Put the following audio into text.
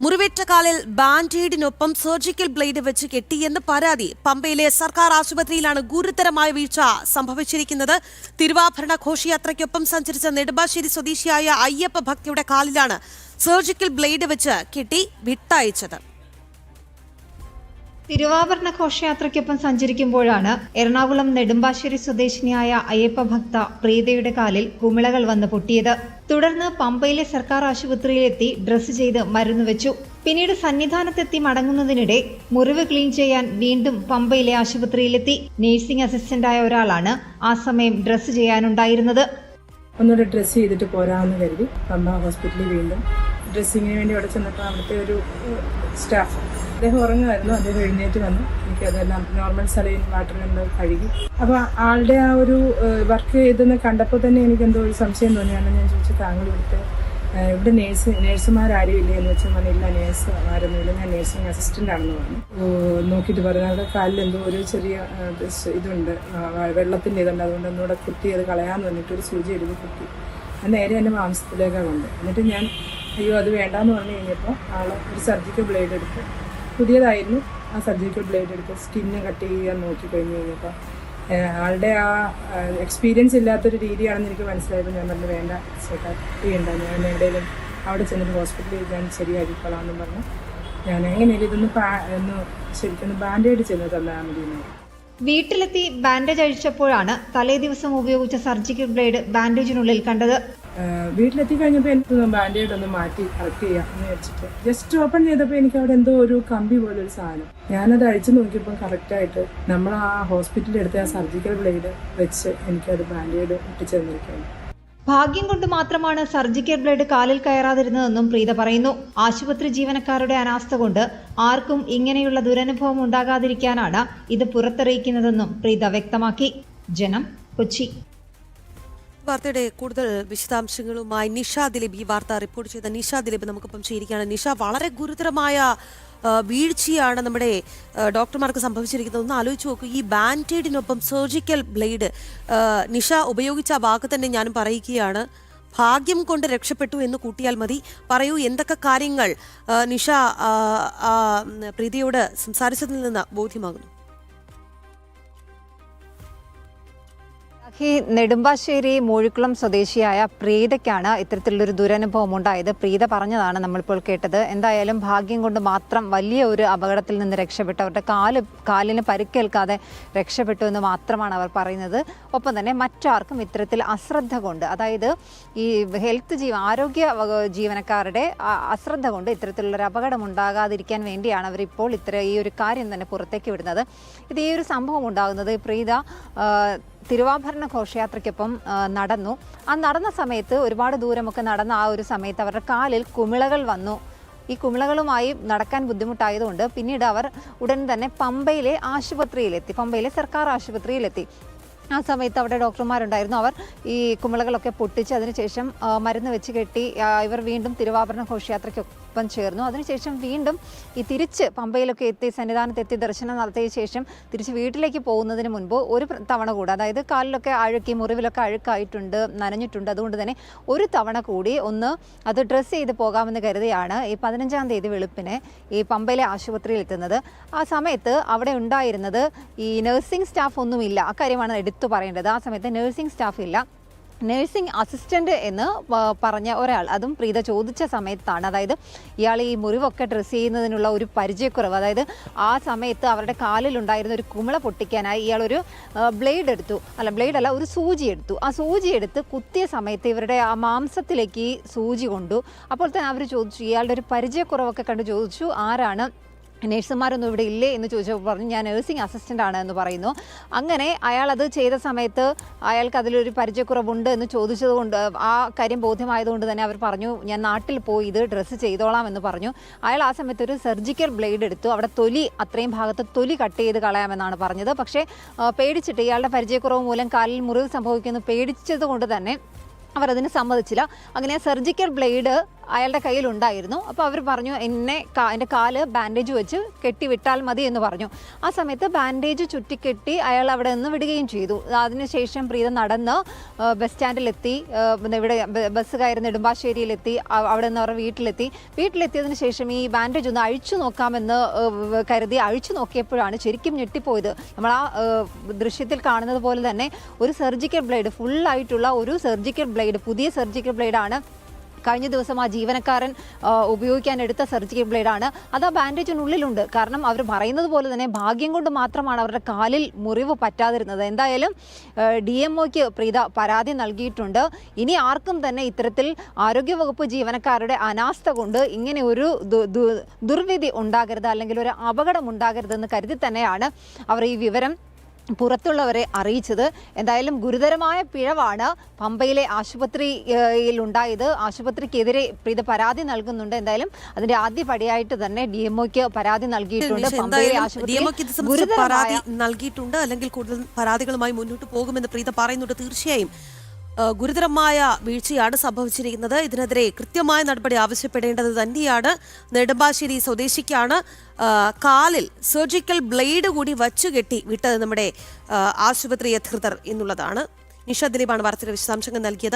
മുറിവേറ്റ കാലിൽ ബാൻഡേഡിനൊപ്പം surgical blade വെച്ച് കെട്ടിയെന്ന് പരാതി. പമ്പയിലെ സർക്കാർ ആശുപത്രിയിലാണ് ഗുരുതരമായ വീഴ്ച സംഭവിച്ചിരിക്കുന്നത്. തിരുവാഭരണ ഘോഷയാത്രയ്ക്കൊപ്പം സഞ്ചരിച്ച നെടുമ്പാശ്ശേരി സ്വദേശിയായ അയ്യപ്പ ഭക്തിയുടെ കാലിലാണ് സർജിക്കൽ ബ്ലേഡ് വെച്ച് കെട്ടി വിട്ടയച്ചത്. തിരുവാഭരണ ഘോഷയാത്രയ്ക്കൊപ്പം സഞ്ചരിക്കുമ്പോഴാണ് എറണാകുളം നെടുമ്പാശ്ശേരി സ്വദേശിനിയായ അയ്യപ്പ ഭക്ത പ്രീതയുടെ കാലിൽ കുമിളകൾ വന്ന് പൊട്ടിയത്. തുടർന്ന് പമ്പയിലെ സർക്കാർ ആശുപത്രിയിലെത്തി ഡ്രസ്സ് ചെയ്ത് മരുന്ന് വെച്ചു. പിന്നീട് സന്നിധാനത്തെത്തി മടങ്ങുന്നതിനിടെ മുറിവ് ക്ലീൻ ചെയ്യാൻ വീണ്ടും പമ്പയിലെ ആശുപത്രിയിലെത്തി. നഴ്സിംഗ് അസിസ്റ്റന്റായ ഒരാളാണ് ആ സമയം ഡ്രസ്സ് ചെയ്യാനുണ്ടായിരുന്നത്. ഒന്നുകൂടെ ഡ്രസ്സ് ചെയ്തിട്ട് പോരാമെന്ന് കരുതി പമ്പ ഹോസ്പിറ്റലിൽ വീണ്ടും ഡ്രസ്സിങ്ങിന് വേണ്ടി അവിടെ ചെന്നപ്പോൾ അവിടുത്തെ ഒരു സ്റ്റാഫ് അദ്ദേഹം ഉറങ്ങുമായിരുന്നു. അദ്ദേഹം എഴുന്നേറ്റ് വന്നു. എനിക്ക് അതെല്ലാം നോർമൽ സലൈൻ വാട്ടർ വാട്ടറിലെന്തോ കഴുകി. അപ്പോൾ ആളുടെ ആ ഒരു വർക്ക് ചെയ്തെന്ന് കണ്ടപ്പോൾ തന്നെ എനിക്ക് എന്തോ ഒരു സംശയം തോന്നിയാണ് ഞാൻ ചോദിച്ചു താങ്കൾ ഇവിടുത്തെ ഇവിടെ നേഴ്സ് നേഴ്സുമാരും ഇല്ലേ എന്ന് വെച്ചാൽ പറഞ്ഞില്ല നേഴ്സ് ആരൊന്നുമില്ല ഞാൻ നേഴ്സിംഗ് അസിസ്റ്റന്റ് ആണെന്ന് പറഞ്ഞു. നോക്കിയിട്ട് പറഞ്ഞു. അവിടെ കാലിൽ എന്തോ ഒരു ചെറിയ ഇതുണ്ട്. വെള്ളത്തിന്റെ ഇതുണ്ട്. അതുകൊണ്ട് ഒന്നുകൂടെ കുത്തി അത് കളയാമെന്ന് പറഞ്ഞിട്ട് ഒരു സൂചി എടുത്ത് കുത്തി. അത് നേരെ എന്റെ മാംസത്തിലേക്കാണ് കൊണ്ട് എന്നിട്ട് ഞാൻ അയ്യോ അത് വേണ്ടാന്ന് പറഞ്ഞു കഴിഞ്ഞപ്പോൾ ആൾ ഒരു സർജിക്കൽ ബ്ലേഡ് എടുത്തു പുതിയതായിരുന്നു ആ സർജിക്കൽ ബ്ലേഡ് എടുത്ത് സ്കിന്ന് കട്ട് ചെയ്യാൻ നോക്കി കഴിഞ്ഞ് കഴിഞ്ഞപ്പോൾ ആളുടെ ആ എക്സ്പീരിയൻസ് ഇല്ലാത്തൊരു രീതിയാണെന്ന് എനിക്ക് മനസ്സിലായപ്പോൾ ഞാൻ പറഞ്ഞു വേണ്ട കട്ട് ചെയ്യണ്ട ഞാൻ എവിടെയെങ്കിലും അവിടെ ചെന്നിട്ട് ഹോസ്പിറ്റലിൽ ഞാൻ ശരിയാക്കിക്കോളാം എന്ന് പറഞ്ഞു. ഞാൻ എങ്ങനെയെങ്കിലും ഇതൊന്ന് ഒന്ന് ശരിക്കൊന്ന് ബാൻഡേഡ് ചെന്ന് തന്നാൽ മതി. വീട്ടിലെത്തി ബാൻഡേജ് അഴിച്ചപ്പോഴാണ് തലേ ദിവസം ഉപയോഗിച്ച സർജിക്കൽ ബ്ലേഡ് ബാൻഡേജിനുള്ളിൽ കണ്ടത്. വീട്ടിലെത്തി കഴിഞ്ഞപ്പോൾ എനിക്ക് ബാൻഡേഡ് ഒന്ന് മാറ്റി കറക്റ്റ് ചെയ്യാം എന്ന് വെച്ചിട്ട് ജസ്റ്റ് ഓപ്പൺ ചെയ്തപ്പോൾ എനിക്ക് അവിടെ എന്തോ ഒരു കമ്പി പോലെ ഒരു സാധനം. ഞാനത് അഴിച്ചു നോക്കിയപ്പോൾ കറക്റ്റായിട്ട് നമ്മൾ ആ ഹോസ്പിറ്റലിൽ എടുത്ത ആ സർജിക്കൽ ബ്ലേഡ് വെച്ച് എനിക്കത് ബാൻഡേഡ് തന്നിരിക്കുകയാണ് ഭാഗ്യം കൊണ്ട് മാത്രമാണ് സർജിക്കൽ ബ്ലേഡ് കാലിൽ കയറാതിരുന്നതെന്നും പ്രീത പറയുന്നു. ആശുപത്രി ജീവനക്കാരുടെ അനാസ്ഥ കൊണ്ട് ആർക്കും ഇങ്ങനെയുള്ള ദുരനുഭവം ഉണ്ടാകാതിരിക്കാനാണ് ഇത് പുറത്തറിയിക്കുന്നതെന്നും പ്രീത വ്യക്തമാക്കി. ജനം കൊച്ചി. വാർത്തയുടെ കൂടുതൽ വിശദാംശങ്ങളുമായി നിഷ ദിലീപ് ഈ വാർത്ത റിപ്പോർട്ട് ചെയ്ത നിഷ ദിലീപ് നമുക്കിപ്പം ചേരുകയാണ്. നിഷ വളരെ ഗുരുതരമായ വീഴ്ചയാണ് നമ്മുടെ ഡോക്ടർമാർക്ക് സംഭവിച്ചിരിക്കുന്നത്. ഒന്ന് ആലോചിച്ച് നോക്കൂ ഈ ബാൻഡേഡിനൊപ്പം സർജിക്കൽ ബ്ലേഡ് നിഷ ഉപയോഗിച്ച വാക്ക് തന്നെ ഞാനും പറയുകയാണ്. ഭാഗ്യം കൊണ്ട് രക്ഷപ്പെട്ടു എന്ന് കൂട്ടിയാൽ മതി. പറയൂ എന്തൊക്കെ കാര്യങ്ങൾ നിഷ പ്രീതിയോട് സംസാരിച്ചതിൽ നിന്ന് ബോധ്യമാകുന്നു? ഈ നെടുമ്പാശ്ശേരി മൂഴിക്കുളം സ്വദേശിയായ പ്രീതയ്ക്കാണ് ഇത്തരത്തിലുള്ളൊരു ദുരനുഭവം ഉണ്ടായത് പ്രീത പറഞ്ഞതാണ് നമ്മളിപ്പോൾ കേട്ടത്. എന്തായാലും ഭാഗ്യം കൊണ്ട് മാത്രം വലിയ ഒരു അപകടത്തിൽ നിന്ന് രക്ഷപ്പെട്ടു. അവരുടെ കാൽ കാലിന് പരിക്കേൽക്കാതെ രക്ഷപ്പെട്ടു എന്ന് മാത്രമാണ് അവർ പറയുന്നത്. ഒപ്പം തന്നെ മറ്റാർക്കും ഇത്തരത്തിൽ അശ്രദ്ധ കൊണ്ട് അതായത് ഈ ഹെൽത്ത് ജീവ ആരോഗ്യ ജീവനക്കാരുടെ അശ്രദ്ധ കൊണ്ട് ഇത്തരത്തിലുള്ളൊരു അപകടം ഉണ്ടാകാതിരിക്കാൻ വേണ്ടിയാണ് അവരിപ്പോൾ ഇത്ര ഈ ഒരു കാര്യം തന്നെ പുറത്തേക്ക് വിടുന്നത്. ഇത് ഈ ഒരു സംഭവം ഉണ്ടാകുന്നത് പ്രീത തിരുവാഭരണ ഘോഷയാത്രയ്ക്കൊപ്പം നടന്നു. ആ നടന്ന സമയത്ത് ഒരുപാട് ദൂരമൊക്കെ നടന്ന ആ ഒരു സമയത്ത് അവരുടെ കാലിൽ കുമിളകൾ വന്നു. ഈ കുമിളകളുമായി നടക്കാൻ ബുദ്ധിമുട്ടായതുകൊണ്ട് പിന്നീട് അവർ ഉടൻ തന്നെ പമ്പയിലെ ആശുപത്രിയിലെത്തി പമ്പയിലെ സർക്കാർ ആശുപത്രിയിലെത്തി. ആ സമയത്ത് അവിടെ ഡോക്ടർമാരുണ്ടായിരുന്നു. അവർ ഈ കുമിളകളൊക്കെ പൊട്ടിച്ച് അതിനുശേഷം മരുന്ന് വെച്ച് കെട്ടി ഇവർ വീണ്ടും തിരുവാഭരണ ഘോഷയാത്രയ്ക്കൊപ്പം ചേർന്നു. അതിനുശേഷം വീണ്ടും ഈ തിരിച്ച് പമ്പയിലൊക്കെ എത്തി സന്നിധാനത്തെത്തി ദർശനം നടത്തിയ ശേഷം തിരിച്ച് വീട്ടിലേക്ക് പോകുന്നതിന് മുൻപ് ഒരു തവണ കൂടെ അതായത് കാലിലൊക്കെ അഴുക്കി മുറിവിലൊക്കെ അഴുക്കായിട്ടുണ്ട് നനഞ്ഞിട്ടുണ്ട്. അതുകൊണ്ട് തന്നെ ഒരു തവണ കൂടി ഒന്ന് അത് ഡ്രസ്സ് ചെയ്ത് പോകാമെന്ന് കരുതിയാണ് ഈ പതിനഞ്ചാം തീയതി വെളുപ്പിന് ഈ പമ്പയിലെ ആശുപത്രിയിൽ എത്തുന്നത്. ആ സമയത്ത് അവിടെ ഉണ്ടായിരുന്നത് ഈ നഴ്സിംഗ് സ്റ്റാഫ് ഒന്നുമില്ല. അക്കാര്യമാണ് എടുത്തു പറയേണ്ടത്. ആ സമയത്ത് നഴ്സിംഗ് സ്റ്റാഫ് ഇല്ല. നഴ്സിംഗ് അസിസ്റ്റന്റ് എന്ന് പറഞ്ഞ ഒരാൾ. അതും പ്രീത ചോദിച്ച സമയത്താണ്. അതായത് ഇയാൾ ഈ മുറിവൊക്കെ ഡ്രസ്സ് ചെയ്യുന്നതിനുള്ള ഒരു പരിചയക്കുറവ്. അതായത് ആ സമയത്ത് അവരുടെ കാലിലുണ്ടായിരുന്ന ഒരു കുമിള പൊട്ടിക്കാനായി ഇയാളൊരു ബ്ലേഡ് എടുത്തു. അല്ല ബ്ലേഡ് അല്ല ഒരു സൂചി എടുത്തു. ആ സൂചി എടുത്ത് കുത്തിയ സമയത്ത് ഇവരുടെ ആ മാംസത്തിലേക്ക് ഈ സൂചി കൊണ്ടു. അപ്പോൾ തന്നെ അവർ ചോദിച്ചു ഇയാളുടെ ഒരു പരിചയക്കുറവൊക്കെ കണ്ട് ചോദിച്ചു ആരാണ് നേഴ്സുമാരൊന്നും ഇവിടെ ഇല്ലേ എന്ന് ചോദിച്ചപ്പോൾ പറഞ്ഞു ഞാൻ നേഴ്സിംഗ് അസിസ്റ്റന്റ് ആണ് എന്ന് പറയുന്നു. അങ്ങനെ അയാൾ അത് ചെയ്ത സമയത്ത് അയാൾക്ക് അതിലൊരു പരിചയക്കുറവുണ്ട് എന്ന് ചോദിച്ചതുകൊണ്ട് ആ കാര്യം ബോധ്യമായതുകൊണ്ട് തന്നെ അവർ പറഞ്ഞു ഞാൻ നാട്ടിൽ പോയി ഇത് ഡ്രസ്സ് ചെയ്തോളാം എന്ന് പറഞ്ഞു. അയാൾ ആ സമയത്ത് ഒരു സർജിക്കൽ ബ്ലേഡ് എടുത്തു. അവിടെ തൊലി അത്രയും ഭാഗത്ത് തൊലി കട്ട് ചെയ്ത് കളയാമെന്നാണ് പറഞ്ഞത്. പക്ഷേ പേടിച്ചിട്ട് ഇയാളുടെ പരിചയക്കുറവ് മൂലം കാലിൽ മുറിവ് സംഭവിക്കുന്നു പേടിച്ചത് കൊണ്ട് തന്നെ അവർ അതിന് സമ്മതിച്ചില്ല. അങ്ങനെ സർജിക്കൽ ബ്ലേഡ് അയാളുടെ കയ്യിൽ ഉണ്ടായിരുന്നു. അപ്പോൾ അവർ പറഞ്ഞു എന്നെ എന്റെ കാൽ ബാൻഡേജ് വെച്ച് കെട്ടിവിട്ടാൽ മതി എന്ന് പറഞ്ഞു. ആ സമയത്ത് ബാൻഡേജ് ചുറ്റിക്കെട്ടി അയാൾ അവിടെ നിന്ന് വിടുകയും ചെയ്തു. അതിനുശേഷം പ്രീത നടന്ന് ബസ് സ്റ്റാൻഡിലെത്തി ഇവിടെ ബസ് കയറി നെടുമ്പാശ്ശേരിയിലെത്തി അവിടെ നിന്ന് അവരുടെ വീട്ടിലെത്തി. വീട്ടിലെത്തിയതിന് ശേഷം ഈ ബാൻഡേജ് ഒന്ന് അഴിച്ചു നോക്കാമെന്ന് കരുതി അഴിച്ചു നോക്കിയപ്പോഴാണ് ശരിക്കും ഞെട്ടിപ്പോയത്. നമ്മൾ ആ, ദൃശ്യത്തിൽ കാണുന്നത് പോലെ തന്നെ ഒരു സർജിക്കൽ ബ്ലേഡ് ഫുള്ളായിട്ടുള്ള ഒരു സർജിക്കൽ ബ്ലേഡ് പുതിയ സർജിക്കൽ ബ്ലേഡാണ് കഴിഞ്ഞ ദിവസം ആ ജീവനക്കാരൻ ഉപയോഗിക്കാൻ എടുത്ത സർജിക്കൽ ബ്ലേഡ് ആണ്. അത് ആ ബാൻഡേജിനുള്ളിലുണ്ട് കാരണം അവർ പറയുന്നത് പോലെ തന്നെ ഭാഗ്യം കൊണ്ട് മാത്രമാണ് അവരുടെ കാലിൽ മുറിവ് പറ്റാതിരുന്നത്. എന്തായാലും ഡി എം ഒക്ക് പ്രീത പരാതി നൽകിയിട്ടുണ്ട്. ഇനി ആർക്കും തന്നെ ഇത്തരത്തിൽ ആരോഗ്യവകുപ്പ് ജീവനക്കാരുടെ അനാസ്ഥ കൊണ്ട് ഇങ്ങനെ ഒരു ദുർവിധി ഉണ്ടാകരുത് അല്ലെങ്കിൽ ഒരു അപകടം ഉണ്ടാകരുതെന്ന് കരുതി തന്നെയാണ് അവർ ഈ വിവരം പുറത്തുള്ളവരെ അറിയിച്ചത്. എന്തായാലും ഗുരുതരമായ പിഴവാണ് പമ്പയിലെ ആശുപത്രിയിൽ ഉണ്ടായത് ആശുപത്രിക്കെതിരെ ഇത് പരാതി നൽകുന്നുണ്ട്. എന്തായാലും അതിന്റെ ആദ്യ പടിയായിട്ട് തന്നെ ഡി എംഒക്ക് പരാതി നൽകിയിട്ടുണ്ട്. പമ്പയിലെ പരാതി നൽകിയിട്ടുണ്ട്. അല്ലെങ്കിൽ കൂടുതൽ പരാതികളുമായി മുന്നോട്ട് പോകുമെന്ന് പ്രീത പറയുന്നുണ്ട്. തീർച്ചയായും ഗുരുതരമായ വീഴ്ചയാണ് സംഭവിച്ചിരിക്കുന്നത്. ഇതിനെതിരെ കൃത്യമായ നടപടി ആവശ്യപ്പെടേണ്ടത് തന്നെയാണ്. നെടുമ്പാശ്ശേരി സ്വദേശിക്കാണ്. കാലിൽ സർജിക്കൽ ബ്ലേഡ് കൂടി വച്ചുകെട്ടി വിട്ടത് നമ്മുടെ ആശുപത്രി അധികൃതർ എന്നുള്ളതാണ്. നിഷ ദിലീപാണ് വാർത്തയുടെ വിശദാംശങ്ങൾ നൽകിയത്.